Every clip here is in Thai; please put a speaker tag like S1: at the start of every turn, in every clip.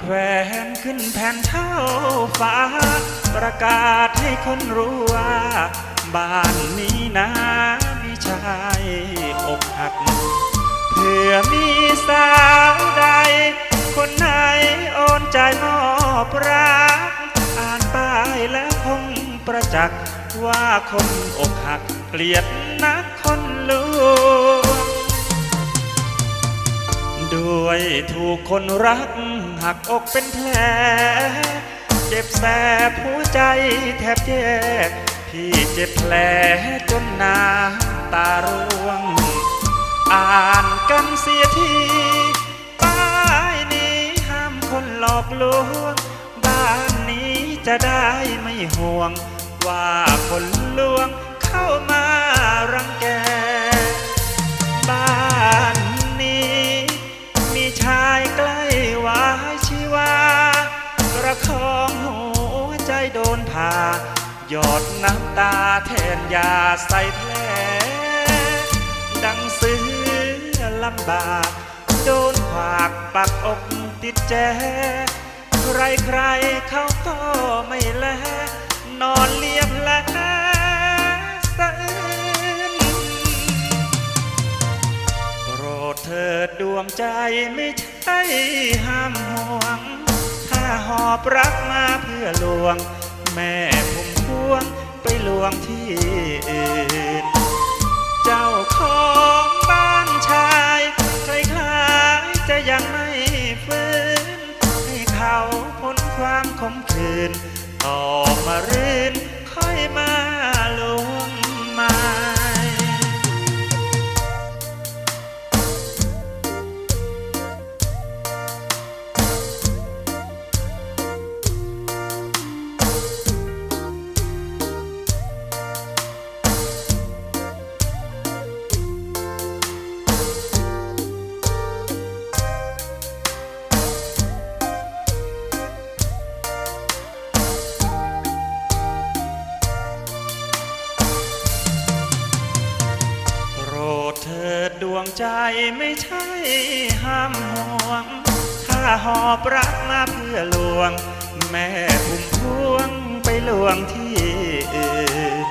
S1: แขวนขึ้นแผ่นเท่าฟ้า ประกาศให้คนรู้ว่า บ้านนี้นะมีชายอกหักเผื่อมีสาวใด คนไหนโอนใจมอบรัก อ่านป้ายแล้วคงประจักษ์ว่าคนอกหักเกลียดนักคนลวงด้วยถูกคนรัก หักอกเป็นแผล เจ็บแสบหัวใจแทบแยกพี่เจ็บแผลจนน้ำตาร่วง อ่านกันเสียทีป้ายนี้ห้ามคนหลอกลวง บ้านนี้จะได้ไม่ห่วงว่าคน ใจโดนผ่าหยอดน้ำตาแทนยาใส่แผลดังเสือลำบาก โดนขวากปักอกติดแจ ใครใครเขาก็ไม่แล นอนเลียบแลสะอื้นโปรดเถิดดวงใจไม่ใช่ห้ามห่วง ถ้าหอบรักมา อลวง แม่ผมพวงไปลวงที่อื่น เจ้าของบ้านชายคล้ายๆจะยังไม่ฟื้น ให้เขาพ้นความขมขื่นต่อมาเรื่อย ใจไม่ใช่ห้ามห่วง ถ้าหอบรักมาเพื่อลวง แม่พุ่มพวงไปลวงที่อื่น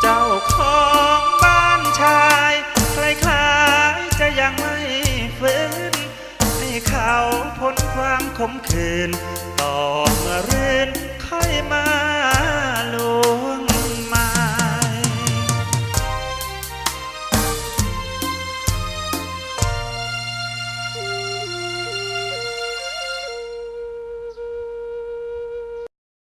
S1: เจ้าของบ้านชายคล้ายๆจะยังไม่ฟื้นให้เขาพ้นความขมขื่นต่อเมื่อรื่นค่อยมาลว